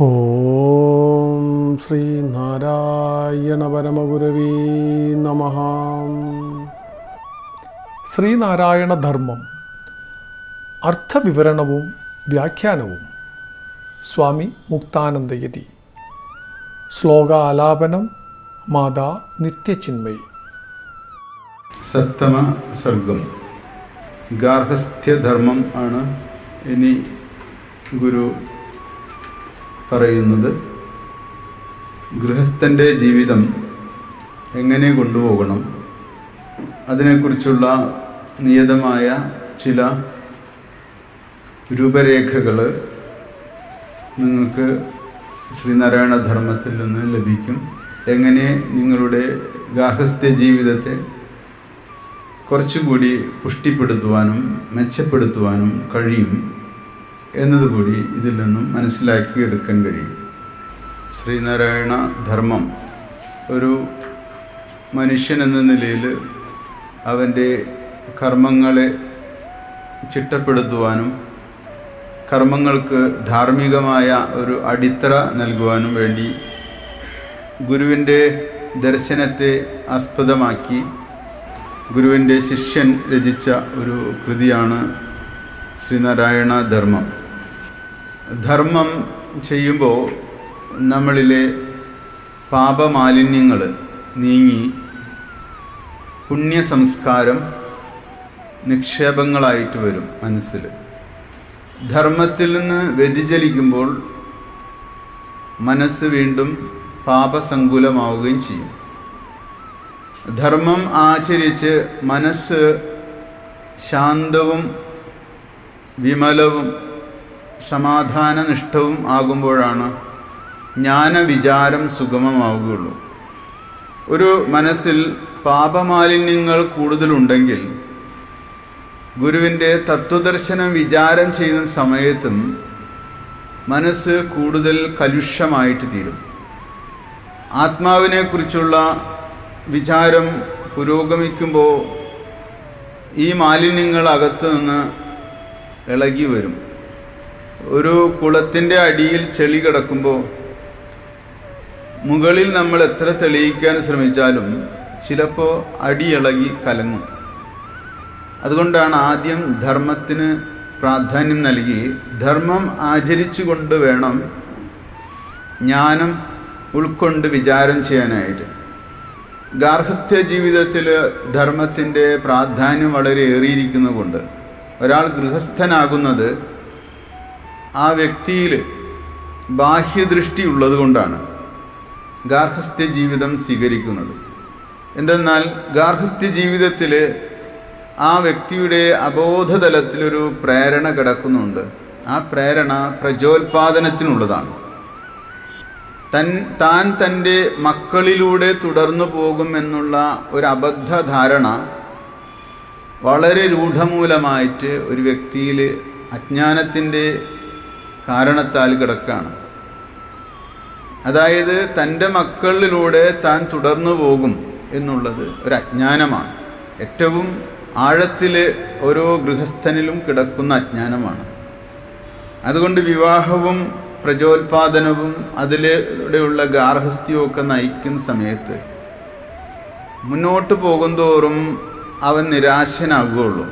ഓം ശ്രീ നാരായണ പരമഗുരവീ നമ. ശ്രീനാരായണ ധർമ്മം അർത്ഥവിവരണവും വ്യാഖ്യാനവും. സ്വാമി മുക്താനന്ദയതി. ശ്ലോകാലാപനം മാതാ നിത്യചിന്മയി. സപ്തമ സർഗം. ഗാർഹസ്ഥ്യധർമ്മം ആണ്. ഇനി ഗുരു പറയുന്നത് ഗൃഹസ്ഥന്റെ ജീവിതം എങ്ങനെ കൊണ്ടുപോകണം? അതിനെക്കുറിച്ചുള്ള നിയതമായ ചില രൂപരേഖകൾ നിങ്ങൾക്ക് ശ്രീനാരായണ ധർമ്മത്തിൽ നിന്ന് ലഭിക്കും. എങ്ങനെ നിങ്ങളുടെ ഗാർഹസ്ഥ്യ ജീവിതത്തെ കുറച്ചുകൂടി പുഷ്ടിപ്പെടുത്തുവാനും മെച്ചപ്പെടുത്തുവാനും കഴിയും. എന്നതുകൂടി ഇതിൽ നിന്നും മനസ്സിലാക്കിയെടുക്കാൻ കഴിയും. ശ്രീനാരായണ ധർമ്മം ഒരു മനുഷ്യൻ എന്ന നിലയിൽ അവന്റെ കർമ്മങ്ങളെ ചിട്ടപ്പെടുത്തുവാനും കർമ്മങ്ങൾക്ക് ധാർമ്മികമായ ഒരു അടിത്തറ നൽകുവാനും വേണ്ടി ഗുരുവിന്റെ ദർശനത്തെ ആസ്പദമാക്കി ഗുരുവിന്റെ ശിഷ്യൻ രചിച്ച ഒരു കൃതിയാണ് ശ്രീനാരായണ ധർമ്മം. ധർമ്മം ചെയ്യുമ്പോൾ നമ്മളിലെ പാപമാലിന്യങ്ങൾ നീങ്ങി പുണ്യസംസ്കാരം നിക്ഷേപങ്ങളായിട്ട് വരും മനസ്സിൽ ധർമ്മത്തിൽ നിന്ന് വ്യതിചലിക്കുമ്പോൾ മനസ്സ് വീണ്ടും പാപസങ്കുലമാവുകയും ചെയ്യും. ധർമ്മം ആചരിച്ച് മനസ്സ് ശാന്തവും വിമലവും സമാധാനനിഷ്ഠവും ആകുമ്പോഴാണ് ജ്ഞാനവിചാരം സുഗമമാവുകയുള്ളൂ. ഒരു മനസ്സിൽ പാപമാലിന്യങ്ങൾ കൂടുതലുണ്ടെങ്കിൽ ഗുരുവിന്റെ തത്വദർശനം വിചാരം ചെയ്യുന്ന സമയത്തും മനസ്സ് കൂടുതൽ കലുഷമായിട്ട് തീരും. ആത്മാവിനെക്കുറിച്ചുള്ള വിചാരം പുരോഗമിക്കുമ്പോൾ ഈ മാലിന്യങ്ങൾ അകത്തു നിന്ന് ഇളകി വരും. ഒരു കുളത്തിന്റെ അടിയിൽ ചെളി കിടക്കുമ്പോൾ മുകളിൽ നമ്മൾ എത്ര തെളിയിക്കാൻ ശ്രമിച്ചാലും ചിലപ്പോൾ അടി ഇളകി കലങ്ങും. അതുകൊണ്ടാണ് ആദ്യം ധർമ്മത്തിന് പ്രാധാന്യം നൽകി ധർമ്മം ആചരിച്ചുകൊണ്ട് വേണം ജ്ഞാനം ഉൾക്കൊണ്ട് വിചാരം ചെയ്യാനായിട്ട്. ഗാർഹസ്ഥ്യ ജീവിതത്തിൽ ധർമ്മത്തിന്റെ പ്രാധാന്യം വളരെ ഏറിയിരിക്കുന്നതുകൊണ്ട് ഒരാൾ ഗൃഹസ്ഥനാകുന്നത് ആ വ്യക്തിയിൽ ബാഹ്യദൃഷ്ടി ഉള്ളത് കൊണ്ടാണ് ഗാർഹസ്ഥ്യ ജീവിതം സ്വീകരിക്കുന്നത്. എന്തെന്നാൽ ഗാർഹസ്ഥ്യ ജീവിതത്തിൽ ആ വ്യക്തിയുടെ അബോധതലത്തിലൊരു പ്രേരണ കിടക്കുന്നുണ്ട്. ആ പ്രേരണ പ്രചോത്പാദനത്തിനുള്ളതാണ് തൻ താൻ തന്റെ മക്കളിലൂടെ തുടർന്നു പോകും എന്നുള്ള ഒരു അബദ്ധ ധാരണ വളരെ രൂഢമൂലമായിട്ട് ഒരു വ്യക്തിയിൽ അജ്ഞാനത്തിന്റെ കാരണത്താൽ കിടക്കുകയാണ്. അതായത് തന്റെ മക്കളിലൂടെ താൻ തുടർന്നു പോകും എന്നുള്ളത് ഒരു അജ്ഞാനമാണ്. ഏറ്റവും ആഴത്തിൽ ഓരോ ഗൃഹസ്ഥനിലും കിടക്കുന്ന അജ്ഞാനമാണ്. അതുകൊണ്ട് വിവാഹവും പ്രജോൽപാദനവും അതിലൂടെയുള്ള ഗാർഹസ്ഥ്യവും ഒക്കെ നയിക്കുന്ന സമയത്ത് മുന്നോട്ട് പോകുന്തോറും അവൻ നിരാശനാകുകയുള്ളൂ.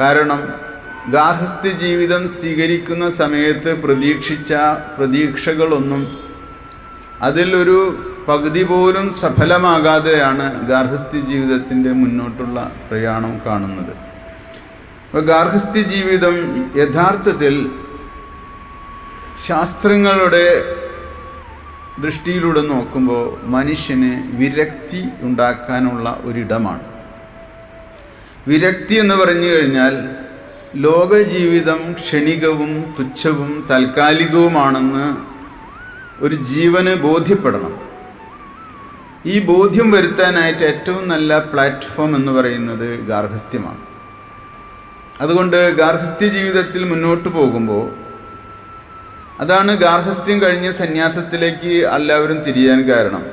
കാരണം ഗാർഹസ്ഥ്യ ജീവിതം സ്വീകരിക്കുന്ന സമയത്ത് പ്രതീക്ഷിച്ച പ്രതീക്ഷകളൊന്നും അതിലൊരു പകുതി പോലും സഫലമാകാതെയാണ് ഗാർഹസ്ഥ്യ ജീവിതത്തിന്റെ മുന്നോട്ടുള്ള പ്രയാണം കാണുന്നത്. അപ്പോൾ ഗാർഹസ്ഥ്യ ജീവിതം യഥാർത്ഥത്തിൽ ശാസ്ത്രങ്ങളുടെ ദൃഷ്ടിയിലൂടെ നോക്കുമ്പോൾ മനുഷ്യന് വിരക്തി ഉണ്ടാക്കാനുള്ള ഒരിടമാണ്. വിരക്തി എന്ന് പറഞ്ഞു കഴിഞ്ഞാൽ ലോകജീവിതം ക്ഷണികവും തുച്ഛവും താൽക്കാലികവുമാണെന്ന് ഒരു ജീവന് ബോധ്യപ്പെടണം. ഈ ബോധ്യം വരുത്താനായിട്ട് ഏറ്റവും നല്ല പ്ലാറ്റ്ഫോം എന്ന് പറയുന്നത് ഗാർഹസ്ഥ്യമാണ്. അതുകൊണ്ട് ഗാർഹസ്ഥ്യ ജീവിതത്തിൽ മുന്നോട്ട് പോകുമ്പോൾ അതാണ് ഗാർഹസ്ഥ്യം കഴിഞ്ഞ് സന്യാസത്തിലേക്ക് എല്ലാവരും തിരിയാൻ കാരണം.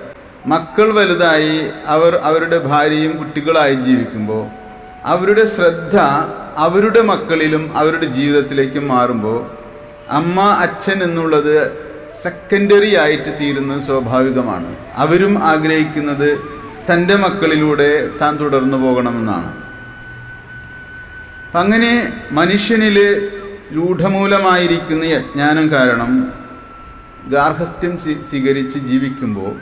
മക്കൾ വലുതായി അവർ അവരുടെ ഭാര്യയും കുട്ടികളായി ജീവിക്കുമ്പോൾ അവരുടെ ശ്രദ്ധ അവരുടെ മക്കളിലും അവരുടെ ജീവിതത്തിലേക്കും മാറുമ്പോൾ അമ്മ അച്ഛൻ എന്നുള്ളത് സെക്കൻഡറി ആയിട്ട് തീരുന്നത് സ്വാഭാവികമാണ്. അവരും ആഗ്രഹിക്കുന്നത് തന്റെ മക്കളിലൂടെ താൻ തുടർന്നു പോകണമെന്നാണ്. അങ്ങനെ മനുഷ്യനിൽ രൂഢമൂലമായിരിക്കുന്ന അജ്ഞാനം കാരണം ഗാർഹസ്ഥ്യം സ്വീ- സ്വീകരിച്ച് ജീവിക്കുമ്പോൾ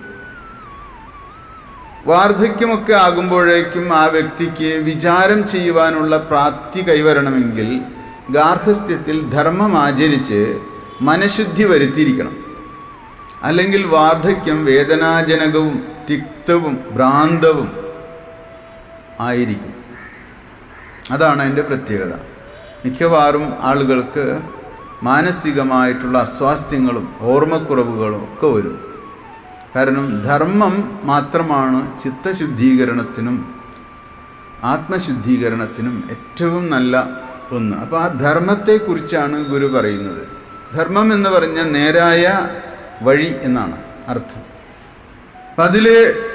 വാർദ്ധക്യമൊക്കെ ആകുമ്പോഴേക്കും ആ വ്യക്തിക്ക് വിചാരം ചെയ്യുവാനുള്ള പ്രാപ്തി കൈവരണമെങ്കിൽ ഗാർഹസ്ഥ്യത്തിൽ ധർമ്മം ആചരിച്ച് മനഃശുദ്ധി വരുത്തിയിരിക്കണം. അല്ലെങ്കിൽ വാർദ്ധക്യം വേദനാജനകവും തിക്തവും ഭ്രാന്തവും ആയിരിക്കും. അതാണ് അതിന്റെ പ്രത്യേകത. മിക്കവാറും ആളുകൾക്ക് മാനസികമായിട്ടുള്ള അസ്വാസ്ഥ്യങ്ങളും ഓർമ്മക്കുറവുകളും ഒക്കെ വരും. കാരണം ധർമ്മം മാത്രമാണ് ചിത്തശുദ്ധീകരണത്തിനും ആത്മശുദ്ധീകരണത്തിനും ഏറ്റവും നല്ല ഒന്ന്. അപ്പോൾ ആ ധർമ്മത്തെക്കുറിച്ചാണ് ഗുരു പറയുന്നത്. ധർമ്മം എന്ന് പറഞ്ഞാൽ നേരായ വഴി എന്നാണ് അർത്ഥം. അപ്പം അതിൽ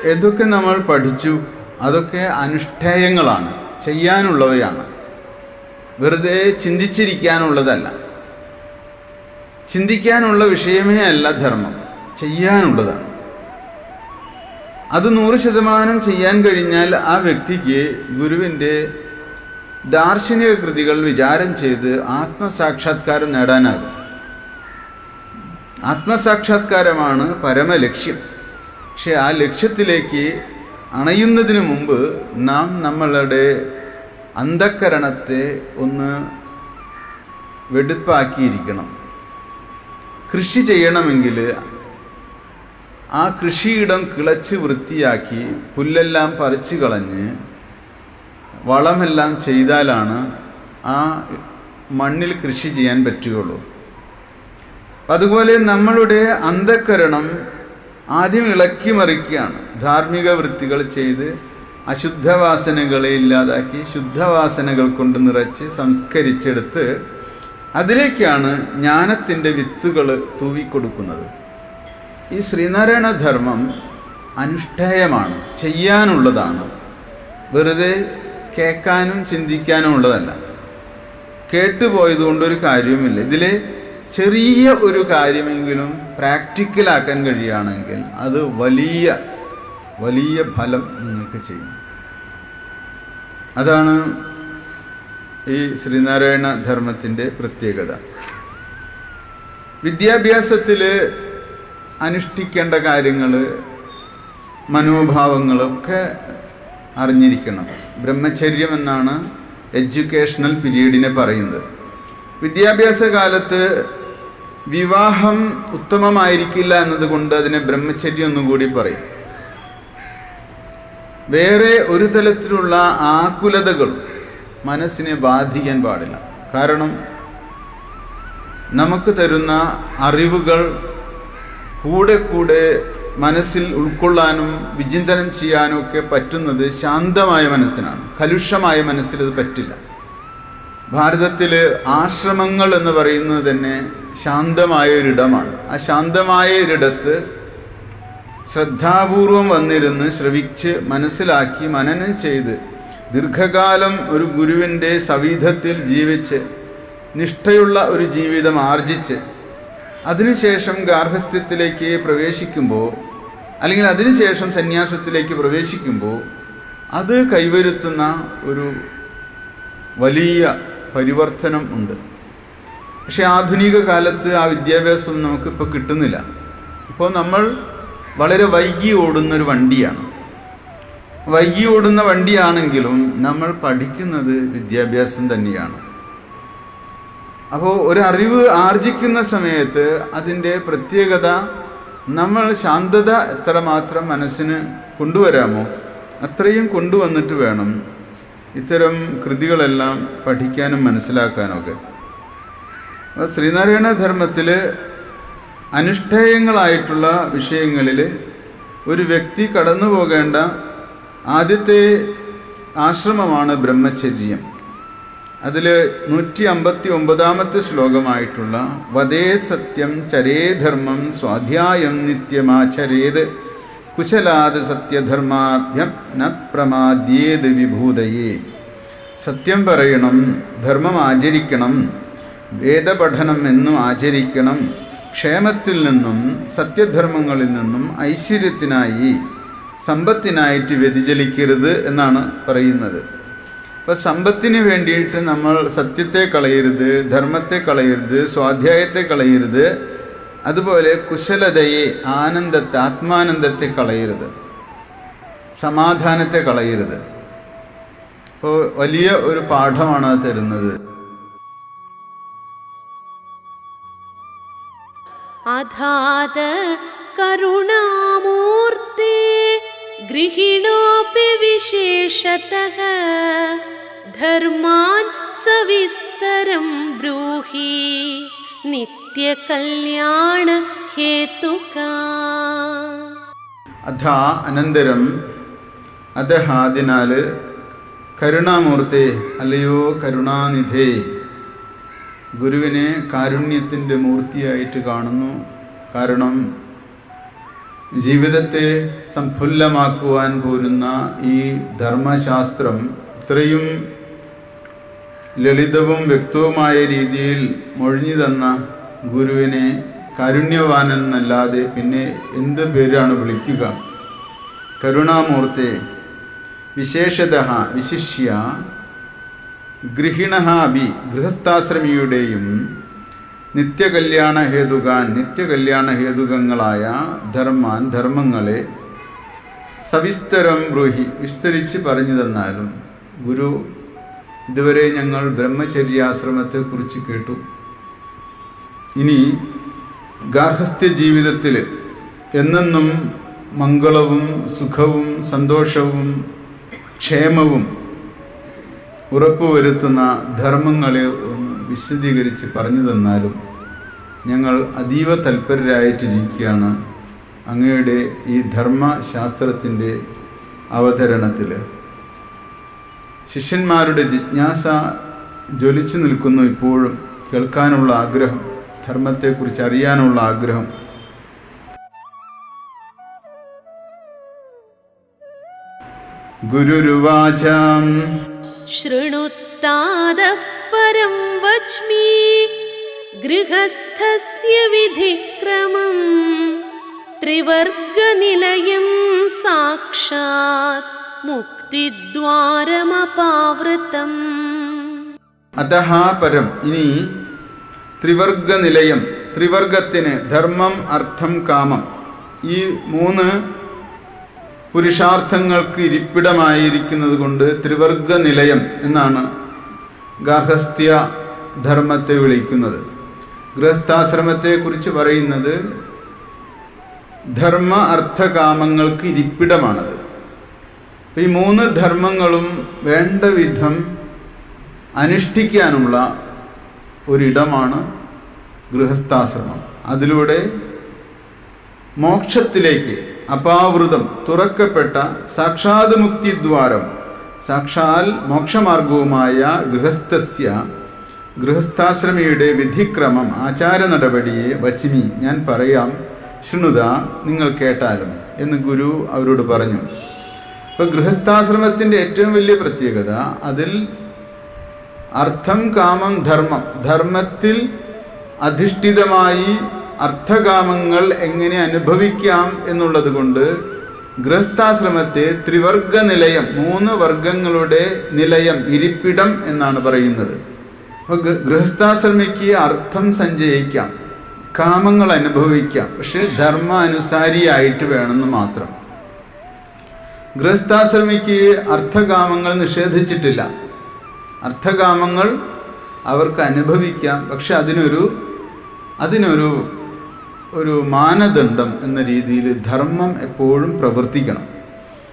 ഏതൊക്കെ നമ്മൾ പഠിച്ചു? അതൊക്കെ അനുഷ്ഠേയങ്ങളാണ്. ചെയ്യാനുള്ളവയാണ്. വെറുതെ ചിന്തിച്ചിരിക്കാനുള്ളതല്ല. ചിന്തിക്കാനുള്ള വിഷയമേ അല്ല ധർമ്മം. ചെയ്യാനുള്ളതാണ്. അത് നൂറ് ശതമാനം ചെയ്യാൻ കഴിഞ്ഞാൽ ആ വ്യക്തിക്ക് ഗുരുവിന്റെ ദാർശനിക കൃതികൾ വിചാരം ചെയ്ത് ആത്മസാക്ഷാത്കാരം നേടാനാകും. ആത്മസാക്ഷാത്കാരമാണ് പരമലക്ഷ്യം. പക്ഷെ ആ ലക്ഷ്യത്തിലേക്ക് അണയുന്നതിന് മുമ്പ് നാം നമ്മളുടെ അന്ധക്കരണത്തെ ഒന്ന് വെടുപ്പാക്കിയിരിക്കണം. കൃഷി ചെയ്യണമെങ്കിൽ ആ കൃഷിയിടം കിളച്ച് വൃത്തിയാക്കി പുല്ലെല്ലാം പറിച്ചു കളഞ്ഞ് വളമെല്ലാം ചെയ്താലാണ് ആ മണ്ണിൽ കൃഷി ചെയ്യാൻ പറ്റുകയുള്ളൂ. അതുപോലെ നമ്മളുടെ അന്ധക്കരണം ആദ്യം ഇളക്കി മറിക്കുകയാണ്. ധാർമ്മിക വൃത്തികൾ ചെയ്ത് അശുദ്ധവാസനകളെ ഇല്ലാതാക്കി ശുദ്ധവാസനകൾ കൊണ്ട് നിറച്ച് സംസ്കരിച്ചെടുത്ത് അതിലേക്കാണ് ജ്ഞാനത്തിന്റെ വിത്തുകൾ തൂവിക്കൊടുക്കുന്നത്. ഈ ശ്രീനാരായണ ധർമ്മം അനുഷ്ഠേയമാണ് ചെയ്യാനുള്ളതാണ്. വെറുതെ കേൾക്കാനും ചിന്തിക്കാനും ഉള്ളതല്ല. കേട്ടുപോയതുകൊണ്ടൊരു കാര്യവുമില്ല. ഇതിൽ ചെറിയ ഒരു കാര്യമെങ്കിലും പ്രാക്ടിക്കലാക്കാൻ കഴിയുകയാണെങ്കിൽ അത് വലിയ വലിയ ഫലം നിങ്ങൾക്ക് ചെയ്യും അതാണ് ഈ ശ്രീനാരായണ ധർമ്മത്തിന്റെ പ്രത്യേകത. വിദ്യാഭ്യാസത്തിൽ അനുഷ്ഠിക്കേണ്ട കാര്യങ്ങൾ മനോഭാവങ്ങളൊക്കെ അറിഞ്ഞിരിക്കണം. ബ്രഹ്മചര്യം എന്നാണ് എഡ്യൂക്കേഷണൽ പീരീഡിനെ പറയുന്നത്. വിദ്യാഭ്യാസ കാലത്ത് വിവാഹം ഉത്തമമായിരിക്കില്ല എന്നതുകൊണ്ട് അതിനെ ബ്രഹ്മചര്യം എന്നും കൂടി പറയും. വേറെ ഒരു തലത്തിലുള്ള ആകുലതകൾ മനസ്സിനെ ബാധിക്കാൻ പാടില്ല. കാരണം നമുക്ക് തരുന്ന അറിവുകൾ കൂടെ കൂടെ മനസ്സിൽ ഉൾക്കൊള്ളാനും വിചിന്തനം ചെയ്യാനും ഒക്കെ പറ്റുന്നത് ശാന്തമായ മനസ്സിനാണ്. കലുഷമായ മനസ്സിൽ അത് പറ്റില്ല. ഭാരതത്തിൽ ആശ്രമങ്ങൾ എന്ന് പറയുന്നത് തന്നെ ശാന്തമായ ഒരിടമാണ്. ആ ശാന്തമായ ഒരിടത്ത് ശ്രദ്ധാപൂർവം വന്നിരുന്ന് ശ്രവിച്ച് മനസ്സിലാക്കി മനനം ചെയ്ത് ദീർഘകാലം ഒരു ഗുരുവിന്റെ സവിധത്തിൽ ജീവിച്ച് നിഷ്ഠയുള്ള ഒരു ജീവിതം ആർജിച്ച് അതിനുശേഷം ഗാർഹസ്ഥ്യത്തിലേക്ക് പ്രവേശിക്കുമ്പോൾ അല്ലെങ്കിൽ അതിനുശേഷം സന്യാസത്തിലേക്ക് പ്രവേശിക്കുമ്പോൾ അത് കൈവരുത്തുന്ന ഒരു വലിയ പരിവർത്തനം ഉണ്ട്. പക്ഷേ ആധുനിക കാലത്ത് ആ വിദ്യാഭ്യാസം നമുക്കിപ്പോൾ കിട്ടുന്നില്ല. ഇപ്പോൾ നമ്മൾ വളരെ വൈകി ഓടുന്ന ഒരു വണ്ടിയാണ്. വൈകി ഓടുന്ന വണ്ടിയാണെങ്കിലും നമ്മൾ പഠിക്കുന്നത് വിദ്യാഭ്യാസം തന്നെയാണ്. അപ്പോൾ ഒരു അറിവ് ആർജിക്കുന്ന സമയത്ത് അതിന്റെ പ്രത്യേകത നമ്മൾ ശാന്തത എത്രമാത്രം മനസ്സിന് കൊണ്ടുവരാമോ അത്രയും കൊണ്ടുവന്നിട്ട് വേണം ഇത്തരം കൃതികളെല്ലാം പഠിക്കാനും മനസ്സിലാക്കാനൊക്കെ. ശ്രീനാരായണ ധർമ്മത്തിൽ അനുഷ്ഠേയങ്ങളായിട്ടുള്ള വിഷയങ്ങളിൽ ഒരു വ്യക്തി കടന്നു പോകേണ്ട ആദ്യത്തെ ആശ്രമമാണ് ബ്രഹ്മചര്യം. അതിൽ നൂറ്റി അമ്പത്തി ഒമ്പതാമത്തെ ശ്ലോകമായിട്ടുള്ള വദേ സത്യം ചരേധർമ്മം സ്വാധ്യായം നിത്യമാചരേത് കുശലാത് സത്യധർമാഭ്യം ന പ്രമാദ്യേത് വിഭൂതയെ. സത്യം പറയണം ധർമ്മം ആചരിക്കണം വേദപഠനം എന്നും ആചരിക്കണം ക്ഷേമത്തിൽ നിന്നും സത്യധർമ്മങ്ങളിൽ നിന്നും ഐശ്വര്യത്തിനായി സമ്പത്തിനായിട്ട് വ്യതിചലിക്കരുത് എന്നാണ് പറയുന്നത്. അപ്പൊ സമ്പത്തിന് വേണ്ടിയിട്ട് നമ്മൾ സത്യത്തെ കളയരുത് ധർമ്മത്തെ കളയരുത് സ്വാധ്യായത്തെ കളയരുത് അതുപോലെ കുശലതയെ ആനന്ദത്തെ ആത്മാനന്ദത്തെ കളയരുത്. സമാധാനത്തെ കളയരുത്. അപ്പോൾ വലിയ ഒരു പാഠമാണ് തരുന്നത്. अधाद करुणामूर्ते गृहिणोऽपि विशेषतः धर्मान् सविस्तरं ब्रूहि नित्यकल्याणहेतुका അഥ അനന്തരം അധഹ അതിനാൽ കരുണാമൂർത്തെ അല്ലയോ കരുണാനിധേ ഗുരുവിനെ കാരുണ്യത്തിന്റെ മൂർത്തിയായിട്ട് കാണുന്നു. കാരണം ജീവിതത്തെ സംഫുല്ലമാക്കുവാൻ പോരുന്ന ഈ ധർമ്മശാസ്ത്രം ഇത്രയും ലളിതവും വ്യക്തവുമായ രീതിയിൽ മൊഴിഞ്ഞു തന്ന ഗുരുവിനെ കാരുണ്യവാനെന്നല്ലാതെ പിന്നെ എന്ത് പേരാണ് വിളിക്കുക? കരുണാമൂർത്തെ വിശേഷത വിശിഷ്യ ഗൃഹിണ അഭി ഗൃഹസ്ഥാശ്രമിയുടെയും നിത്യകല്യാണ ഹേതുകാൻ നിത്യകല്യാണ ഹേതുകങ്ങളായ ധർമാൻ ധർമ്മങ്ങളെ സവിസ്തരം ബ്രൂഹി വിസ്തരിച്ച് പറഞ്ഞു തന്നാലും ഗുരു ഇതുവരെ ഞങ്ങൾ ബ്രഹ്മചര്യാശ്രമത്തെക്കുറിച്ച് കേട്ടു. ഇനി ഗാർഹസ്ഥ്യ ജീവിതത്തിൽ എന്നെന്നും മംഗളവും സുഖവും സന്തോഷവും ക്ഷേമവും ഉറപ്പുവരുത്തുന്ന ധർമ്മങ്ങളെ വിശദീകരിച്ച് പറഞ്ഞു തന്നാലും ഞങ്ങൾ അതീവ തൽപരരായിട്ടിരിക്കുകയാണ് അങ്ങയുടെ ഈ ധർമ്മശാസ്ത്രത്തിന്റെ അവതരണത്തിൽ. ശിഷ്യന്മാരുടെ ജിജ്ഞാസ ജ്വലിച്ചു നിൽക്കുന്നു ഇപ്പോഴും കേൾക്കാനുള്ള ആഗ്രഹം ധർമ്മത്തെക്കുറിച്ച് അറിയാനുള്ള ആഗ്രഹം. ഗുരുരുവാചാം ശൃണുത്താദപരം വച്മി ഗൃഹസ്ഥസ്യ വിധിക്രമം ത്രിവർഗനിലയം സാക്ഷാത് മുക്തിദ്വാരമപാവൃതം അതഹ പരം ഇനി ത്രിവർഗനിലയം ത്രിവർഗത്തിന് ധർമ്മം അർത്ഥം കാമം ഈ മൂന്ന് പുരുഷാർത്ഥങ്ങൾക്ക് ഇരിപ്പിടമായിരിക്കുന്നത് കൊണ്ട് ത്രിവർഗ നിലയം എന്നാണ് ഗാർഹസ്ഥ്യ ധർമ്മത്തെ വിളിക്കുന്നത്. ഗൃഹസ്ഥാശ്രമത്തെ കുറിച്ച് പറയുന്നത് ധർമ്മ അർത്ഥകാമങ്ങൾക്ക് ഇരിപ്പിടമാണത്. ഈ മൂന്ന് ധർമ്മങ്ങളും വേണ്ട വിധം അനുഷ്ഠിക്കാനുള്ള ഒരിടമാണ് ഗൃഹസ്ഥാശ്രമം. അതിലൂടെ മോക്ഷത്തിലേക്ക് അപാവൃതം തുറക്കപ്പെട്ട സാക്ഷാത് മുക്തിദ്വാരം സാക്ഷാൽ മോക്ഷമാർഗവുമായ ഗൃഹസ്ഥസ്യ ഗൃഹസ്ഥാശ്രമിയുടെ വിധിക്രമം ആചാര നടപടിയെ വച്ചിമി ഞാൻ പറയാം ശൃണുത നിങ്ങൾ കേട്ടാലും എന്ന് ഗുരു അവരോട് പറഞ്ഞു. ഇപ്പൊ ഗൃഹസ്ഥാശ്രമത്തിന്റെ ഏറ്റവും വലിയ പ്രത്യേകത അതിൽ അർത്ഥം കാമം ധർമ്മം ധർമ്മത്തിൽ അധിഷ്ഠിതമായി അർത്ഥകാമങ്ങൾ എങ്ങനെ അനുഭവിക്കാം എന്നുള്ളത് കൊണ്ട് ഗൃഹസ്ഥാശ്രമത്തെ ത്രിവർഗ നിലയം മൂന്ന് വർഗങ്ങളുടെ നിലയം ഇരിപ്പിടം എന്നാണ് പറയുന്നത്. അപ്പോൾ ഗൃഹസ്ഥാശ്രമിക്ക് അർത്ഥം സഞ്ചയിക്കാം കാമങ്ങൾ അനുഭവിക്കാം പക്ഷെ ധർമ്മ അനുസാരിയായിട്ട് വേണമെന്ന് മാത്രം. ഗൃഹസ്ഥാശ്രമിക്ക് അർത്ഥകാമങ്ങൾ നിഷേധിച്ചിട്ടില്ല. അർത്ഥകാമങ്ങൾ അവർക്ക് അനുഭവിക്കാം പക്ഷെ അതിനൊരു അതിനൊരു ഒരു മാനദണ്ഡം എന്ന രീതിയിൽ ധർമ്മം എപ്പോഴും പ്രവർത്തിക്കണം.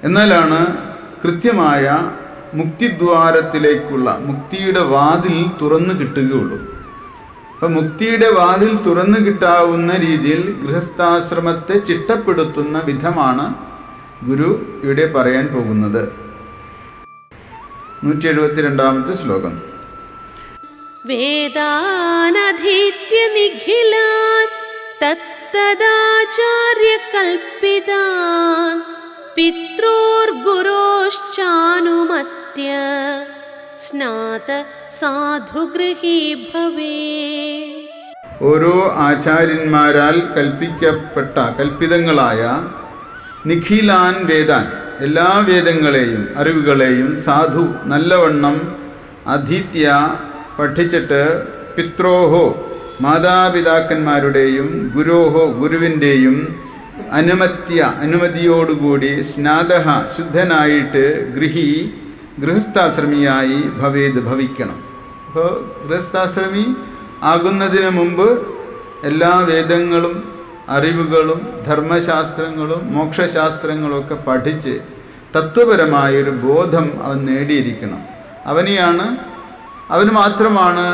എന്നാലാണ് കൃത്യമായ മുക്തിദ്വാരത്തിലേക്കുള്ള മുക്തിയുടെ വാതിൽ തുറന്നു കിട്ടുകയുള്ളൂ. അപ്പൊ മുക്തിയുടെ വാതിൽ തുറന്നു കിട്ടാവുന്ന രീതിയിൽ ഗൃഹസ്ഥാശ്രമത്തെ ചിട്ടപ്പെടുത്തുന്ന വിധമാണ് ഗുരു ഇവിടെ പറയാൻ പോകുന്നത്. നൂറ്റി എഴുപത്തിരണ്ടാമത്തെ ശ്ലോകം. വേദാനധിത്യ നിഖിലാൻ तत्तदाचार्यकल्पितान् पित्रोर्गुरोश्चानुमत्य स्नात साधुगृही भवे ഓരോ ആചാര്യന്മാരാൽ കൽപ്പിക്കപ്പെട്ട കൽപ്പിതങ്ങളായ നിഖിലാൻ വേദാൻ എല്ലാ വേദങ്ങളെയും അറിവുകളെയും സാധു നല്ലവണ്ണം അധീത്യ പഠിച്ചിട്ട് പിത്രോഹോ മാതാപിതാക്കന്മാരുടെയും ഗുരോഹോ ഗുരുവിന്റെയും അനുമത്യ അനുമതിയോടുകൂടി സ്നാതഹ ശുദ്ധനായിട്ട് ഗൃഹി ഗൃഹസ്ഥാശ്രമിയായി ഭവേത് ഭവിക്കണം. അപ്പോൾ ഗൃഹസ്ഥാശ്രമി ആകുന്നതിന് മുമ്പ് എല്ലാ വേദങ്ങളും അറിവുകളും ധർമ്മശാസ്ത്രങ്ങളും മോക്ഷശാസ്ത്രങ്ങളും ഒക്കെ പഠിച്ച് തത്വപരമായൊരു ബോധം അവൻ നേടിയിരിക്കണം. അവനെയാണ് അവന് മാത്രമാണ്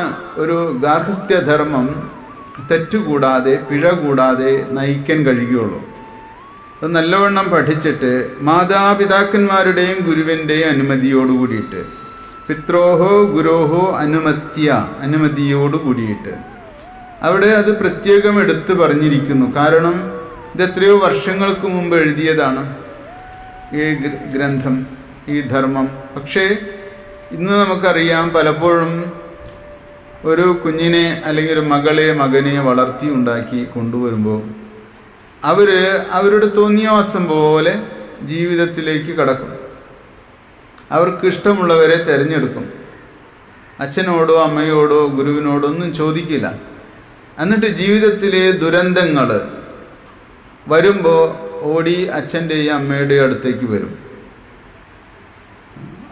ഒരു ഗാർഹസ്ഥ്യധർമ്മം തെറ്റുകൂടാതെ പിഴ കൂടാതെ നയിക്കാൻ കഴിയുകയുള്ളൂ. അത് നല്ലവണ്ണം പഠിച്ചിട്ട് മാതാപിതാക്കന്മാരുടെയും ഗുരുവിന്റെയും അനുമതിയോട് കൂടിയിട്ട് പിത്രോഹോ ഗുരോഹോ അനുമത്യ അനുമതിയോട് കൂടിയിട്ട് അവിടെ അത് പ്രത്യേകം എടുത്തു പറഞ്ഞിരിക്കുന്നു. കാരണം ഇത് എത്രയോ വർഷങ്ങൾക്ക് മുമ്പ് എഴുതിയതാണ് ഈ ഗ്രന്ഥം ഈ ധർമ്മം. പക്ഷേ ഇന്ന് നമുക്കറിയാം പലപ്പോഴും ഒരു കുഞ്ഞിനെ അല്ലെങ്കിൽ ഒരു മകളെ മകനെ വളർത്തി ഉണ്ടാക്കി കൊണ്ടുവരുമ്പോൾ അവർ അവരുടെ തോന്നിയവാസം പോലെ ജീവിതത്തിലേക്ക് കടക്കും. അവർക്ക് ഇഷ്ടമുള്ളവരെ തിരഞ്ഞെടുക്കും. അച്ഛനോടോ അമ്മയോടോ ഗുരുവിനോടോ ഒന്നും ചോദിക്കില്ല. എന്നിട്ട് ജീവിതത്തിലെ ദുരന്തങ്ങൾ വരുമ്പോൾ ഓടി അച്ഛന്റെയും അമ്മയുടെയും അടുത്തേക്ക് വരും.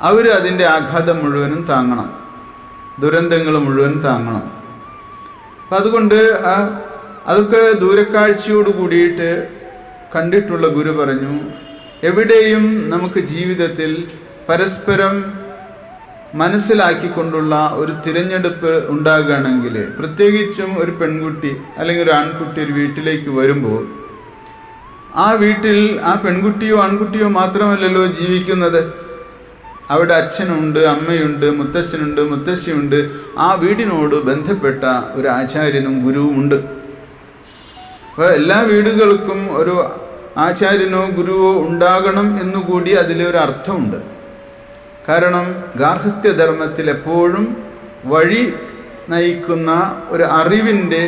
അവർ അതിന്റെ ആഘാതം മുഴുവനും താങ്ങണം. ദുരന്തങ്ങൾ മുഴുവൻ താങ്ങണം. അപ്പം അതുകൊണ്ട് അതൊക്കെ ദൂരക്കാഴ്ചയോട് കൂടിയിട്ട് കണ്ടിട്ടുള്ള ഗുരു പറഞ്ഞു എവിടെയും നമുക്ക് ജീവിതത്തിൽ പരസ്പരം മനസ്സിലാക്കിക്കൊണ്ടുള്ള ഒരു തിരഞ്ഞെടുപ്പ് ഉണ്ടാകുകയാണെങ്കിൽ പ്രത്യേകിച്ചും ഒരു പെൺകുട്ടി അല്ലെങ്കിൽ ഒരു ആൺകുട്ടി ഒരു വീട്ടിലേക്ക് വരുമ്പോൾ ആ വീട്ടിൽ ആ പെൺകുട്ടിയോ ആൺകുട്ടിയോ മാത്രമല്ലല്ലോ ജീവിക്കുന്നത്. അവിടെ അച്ഛനുണ്ട് അമ്മയുണ്ട് മുത്തശ്ശനുണ്ട് മുത്തശ്ശിയുണ്ട്. ആ വീടിനോട് ബന്ധപ്പെട്ട ഒരു ആചാര്യനും ഗുരുവും ഉണ്ട്. അപ്പോൾ എല്ലാ വീടുകൾക്കും ഒരു ആചാര്യനോ ഗുരുവോ ഉണ്ടാകണം എന്നുകൂടി അതിലൊരു അർത്ഥമുണ്ട്. കാരണം ഗാർഹസ്ഥ്യധർമ്മത്തിൽ എപ്പോഴും വഴി നയിക്കുന്ന ഒരു അറിവിന്റെ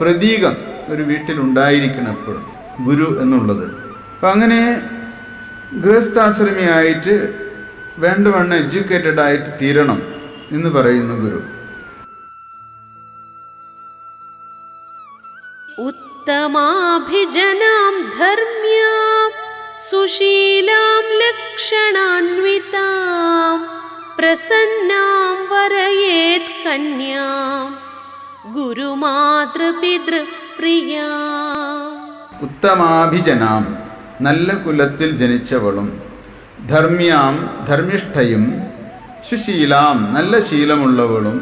പ്രതീകം ഒരു വീട്ടിലുണ്ടായിരിക്കണം എപ്പോഴും ഗുരു എന്നുള്ളത്. അപ്പം അങ്ങനെ ഗൃഹസ്ഥാശ്രമിയായിട്ട് വേണ്ടവണ്ണം എഡ്യൂക്കേറ്റഡ് ആയിട്ട് തീരണം എന്ന് പറയുന്ന ഗുരു. ഉത്തമാഭിജനാം ധർമ്മ്യാം സുശീലാം ലക്ഷണാൻവിതാം പ്രസന്നാം വരയേത് കന്യാം ഗുരുമാതൃപിതൃപ്രിയാം ഉത്തമാഭിജനാം നല്ല കുലത്തിൽ ജനിച്ചവളും ധർമ്മ്യാം ധർമ്മിഷ്ഠയും സുശീലാം നല്ല ശീലമുള്ളവളും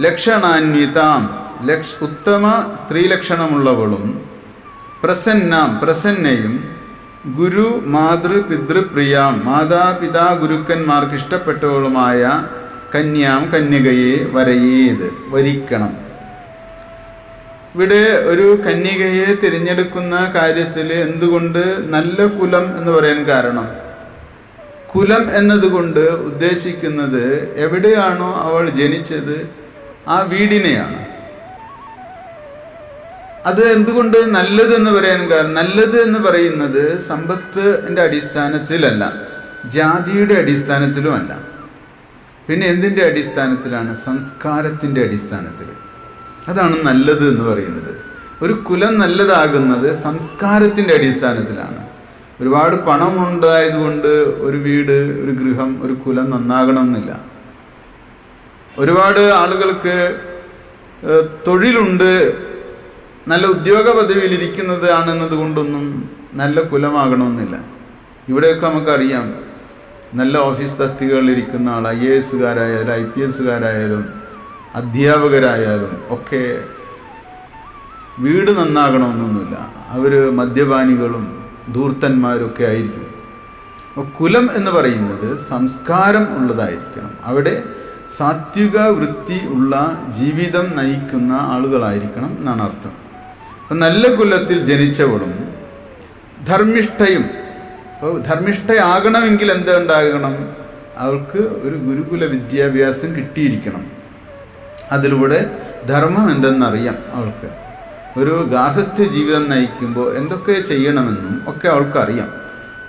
ലക്ഷണാന്വിതാം ലക്ഷ ഉത്തമ സ്ത്രീലക്ഷണമുള്ളവളും പ്രസന്നാം പ്രസന്നയും ഗുരു മാതൃ പിതൃപ്രിയാം മാതാപിതാ ഗുരുക്കന്മാർക്ക് ഇഷ്ടപ്പെട്ടവളുമായ കന്യാം കന്യകയെ വരയേത് വരിക്കണം. ഇവിടെ ഒരു കന്യകയെ തിരഞ്ഞെടുക്കുന്ന കാര്യത്തിൽ എന്തുകൊണ്ട് നല്ല കുലം എന്ന് പറയാൻ കാരണം? കുലം എന്നതുകൊണ്ട് ഉദ്ദേശിക്കുന്നത് എവിടെയാണോ അവൾ ജനിച്ചത് ആ വീടിനെയാണ്. അത് എന്തുകൊണ്ട് നല്ലത് എന്ന് പറയാൻ കാരണം നല്ലത് എന്ന് പറയുന്നത് സമ്പത്തിന്റെ അടിസ്ഥാനത്തിലല്ല. ജാതിയുടെ അടിസ്ഥാനത്തിലുമല്ല. പിന്നെ എന്തിന്റെ അടിസ്ഥാനത്തിലാണ്? സംസ്കാരത്തിന്റെ അടിസ്ഥാനത്തിൽ. അതാണ് നല്ലത് എന്ന് പറയുന്നത്. ഒരു കുലം നല്ലതാകുന്നത് സംസ്കാരത്തിന്റെ അടിസ്ഥാനത്തിലാണ്. ഒരുപാട് പണം ഉണ്ടായതുകൊണ്ട് ഒരു വീട് ഒരു ഗൃഹം ഒരു കുലം നന്നാകണമെന്നില്ല. ഒരുപാട് ആളുകൾക്ക് തൊഴിലുണ്ട്. നല്ല ഉദ്യോഗ പദവിയിൽ ഇരിക്കുന്നത് ആണെന്നത് കൊണ്ടൊന്നും നല്ല കുലമാകണമെന്നില്ല. ഇവിടെയൊക്കെ നമുക്കറിയാം. നല്ല ഓഫീസ് തസ്തികകളിൽ ഇരിക്കുന്ന ആൾ ഐ എ എസുകാരായാലും ഐ പി എസുകാരായാലും അധ്യാപകരായാലും ഒക്കെ വീട് നന്നാകണമെന്നൊന്നുമില്ല. അവർ മദ്യപാനികളും ധൂർത്തന്മാരൊക്കെ ആയിരിക്കും. കുലം എന്ന് പറയുന്നത് സംസ്കാരം ഉള്ളതായിരിക്കണം. അവിടെ സാത്വിക വൃത്തി ഉള്ള ജീവിതം നയിക്കുന്ന ആളുകളായിരിക്കണം എന്നാണ് അർത്ഥം. നല്ല കുലത്തിൽ ജനിച്ചവളും ധർമ്മിഷ്ഠയും അപ്പോൾ ധർമ്മിഷ്ഠയാകണമെങ്കിൽ എന്തുണ്ടാകണം അവൾക്ക് ഒരു ഗുരുകുല വിദ്യാഭ്യാസം കിട്ടിയിരിക്കണം. അതിലൂടെ ധർമ്മം എന്തെന്നറിയാം അവൾക്ക്. ഒരു ഗാർഹസ്ഥ്യ ജീവിതം നയിക്കുമ്പോൾ എന്തൊക്കെ ചെയ്യണമെന്നും ഒക്കെ അവൾക്കറിയാം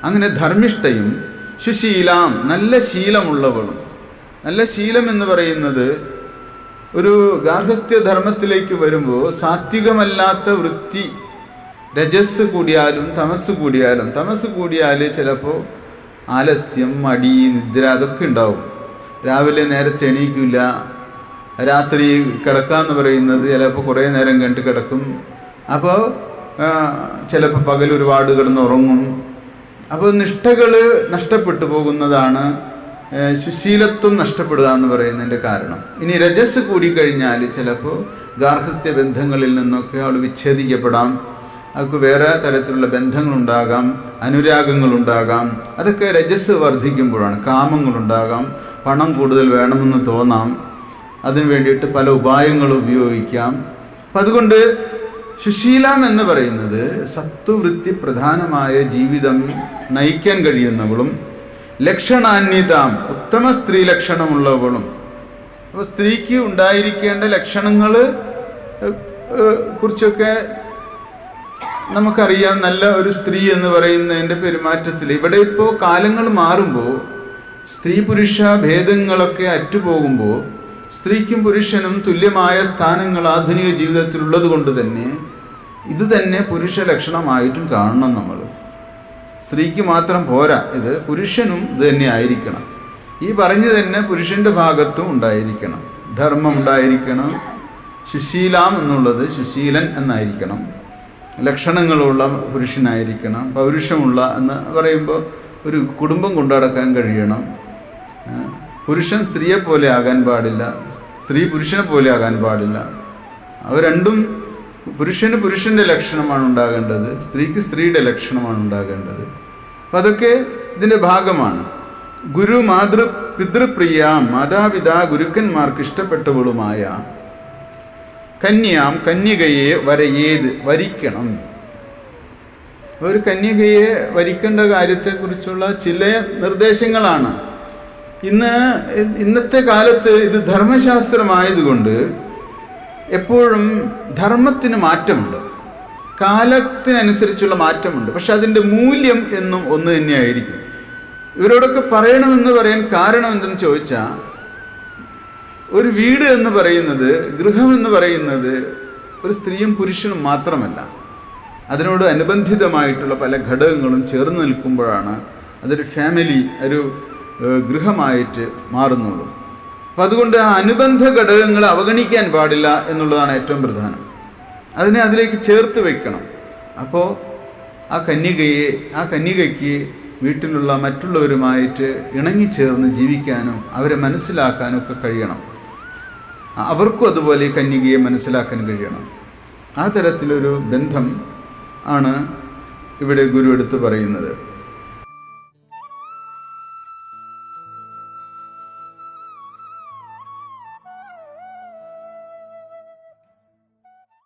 അങ്ങനെ ധർമ്മിഷ്ഠയും ശുശീലാം നല്ല ശീലമുള്ളവളും. നല്ല ശീലം എന്ന് പറയുന്നത് ഒരു ഗാർഹസ്ഥ്യ ധർമ്മത്തിലേക്ക് വരുമ്പോൾ സാത്വികമല്ലാത്ത വൃത്തി രജസ് കൂടിയാലും തമസ് കൂടിയാലും തമസ് കൂടിയാൽ ചിലപ്പോൾ ആലസ്യം മടി നിദ്ര അതൊക്കെ ഉണ്ടാവും. രാവിലെ നേരത്തെ എണീക്കില്ല രാത്രി കിടക്കാന്ന് പറയുന്നത് ചിലപ്പോൾ കുറേ നേരം കണ്ട് കിടക്കും. അപ്പോൾ ചിലപ്പോൾ പകൽ ഒരുപാട് കിടന്നുറങ്ങും. അപ്പോൾ നിഷ്ഠകൾ നഷ്ടപ്പെട്ടു പോകുന്നതാണ് ശുശീലത്വം നഷ്ടപ്പെടുക എന്ന് പറയുന്നതിന്റെ കാരണം. ഇനി രജസ് കൂടിക്കഴിഞ്ഞാൽ ചിലപ്പോൾ ഗാർഹസ്ഥ്യ ബന്ധങ്ങളിൽ നിന്നൊക്കെ അവൾ വിച്ഛേദിക്കപ്പെടാം. അവർക്ക് വേറെ തരത്തിലുള്ള ബന്ധങ്ങളുണ്ടാകാം അനുരാഗങ്ങളുണ്ടാകാം. അതൊക്കെ രജസ് വർദ്ധിക്കുമ്പോഴാണ് കാമങ്ങളുണ്ടാകാം. പണം കൂടുതൽ വേണമെന്ന് തോന്നാം. അതിനു വേണ്ടിയിട്ട് പല ഉപായങ്ങളും ഉപയോഗിക്കാം. അപ്പം അതുകൊണ്ട് സുശീലം എന്ന് പറയുന്നത് സത്വവൃത്തി പ്രധാനമായ ജീവിതം നയിക്കാൻ കഴിയുന്നവളും ലക്ഷണാന്യതാം ഉത്തമ സ്ത്രീ ലക്ഷണമുള്ളവളും. അപ്പോൾ സ്ത്രീക്ക് ഉണ്ടായിരിക്കേണ്ട ലക്ഷണങ്ങൾ കുറിച്ചൊക്കെ നമുക്കറിയാം. നല്ല ഒരു സ്ത്രീ എന്ന് പറയുന്നതിന്റെ പെരുമാറ്റത്തിൽ. ഇവിടെ ഇപ്പോൾ കാലങ്ങൾ മാറുമ്പോൾ സ്ത്രീ പുരുഷ ഭേദങ്ങളൊക്കെ അറ്റുപോകുമ്പോൾ സ്ത്രീക്കും പുരുഷനും തുല്യമായ സ്ഥാനങ്ങൾ ആധുനിക ജീവിതത്തിലുള്ളത് കൊണ്ട് തന്നെ ഇത് തന്നെ പുരുഷ ലക്ഷണമായിട്ടും കാണണം നമ്മൾ. സ്ത്രീക്ക് മാത്രം പോരാ ഇത് പുരുഷനും ഇത് തന്നെ ആയിരിക്കണം. ഈ പറഞ്ഞു തന്നെ പുരുഷന്റെ ഭാഗത്തും ഉണ്ടായിരിക്കണം. ധർമ്മം ഉണ്ടായിരിക്കണം. സുശീലാം എന്നുള്ളത് ശുശീലൻ എന്നായിരിക്കണം. ലക്ഷണങ്ങളുള്ള പുരുഷനായിരിക്കണം. പൗരുഷമുള്ള എന്ന് പറയുമ്പോൾ ഒരു കുടുംബം കൊണ്ടുനടക്കാൻ കഴിയണം. പുരുഷൻ സ്ത്രീയെ പോലെ ആകാൻ പാടില്ല. സ്ത്രീ പുരുഷനെ പോലെ ആകാൻ പാടില്ല. അവ രണ്ടും പുരുഷന് പുരുഷന്റെ ലക്ഷണമാണ് ഉണ്ടാകേണ്ടത്. സ്ത്രീക്ക് സ്ത്രീയുടെ ലക്ഷണമാണ് ഉണ്ടാകേണ്ടത്. അപ്പം അതൊക്കെ ഇതിന്റെ ഭാഗമാണ്. ഗുരു മാതൃ പിതൃപ്രിയ മാതാപിതാ ഗുരുക്കന്മാർക്ക് ഇഷ്ടപ്പെട്ടവളുമായ കന്യാം കന്യകയെ വരയേത് വരിക്കണം. ഒരു കന്യകയെ വരിക്കേണ്ട കാര്യത്തെക്കുറിച്ചുള്ള ചില നിർദ്ദേശങ്ങളാണ്. ഇന്ന് ഇന്നത്തെ കാലത്ത് ഇത് ധർമ്മശാസ്ത്രമായതുകൊണ്ട് എപ്പോഴും ധർമ്മത്തിന് മാറ്റമുണ്ട്. കാലത്തിനനുസരിച്ചുള്ള മാറ്റമുണ്ട്. പക്ഷെ അതിന്റെ മൂല്യം എന്നും ഒന്ന് തന്നെയായിരിക്കും. ഇവരോടൊക്കെ പറയണമെന്ന് പറയാൻ കാരണം എന്തെന്ന് ചോദിച്ചാൽ ഒരു വീട് എന്ന് പറയുന്നത് ഗൃഹം എന്ന് പറയുന്നത് ഒരു സ്ത്രീയും പുരുഷനും മാത്രമല്ല. അതിനോട് അനുബന്ധിതമായിട്ടുള്ള പല ഘടകങ്ങളും ചേർന്ന് നിൽക്കുമ്പോഴാണ് അതൊരു ഫാമിലി ഒരു ഗൃഹമായിട്ട് മാറുന്നുള്ളൂ. അപ്പം അതുകൊണ്ട് ആ അനുബന്ധ ഘടകങ്ങൾ അവഗണിക്കാൻ പാടില്ല എന്നുള്ളതാണ് ഏറ്റവും പ്രധാനം. അതിനെ അതിലേക്ക് ചേർത്ത് വെക്കണം. അപ്പോൾ ആ കന്യകയെ ആ കന്യകയ്ക്ക് വീട്ടിലുള്ള മറ്റുള്ളവരുമായിട്ട് ഇണങ്ങിച്ചേർന്ന് ജീവിക്കാനും അവരെ മനസ്സിലാക്കാനും ഒക്കെ കഴിയണം. അവർക്കും അതുപോലെ കന്യകയെ മനസ്സിലാക്കാൻ കഴിയണം. ആ തരത്തിലൊരു ബന്ധം ആണ് ഇവിടെ ഗുരു എടുത്തു പറയുന്നത്.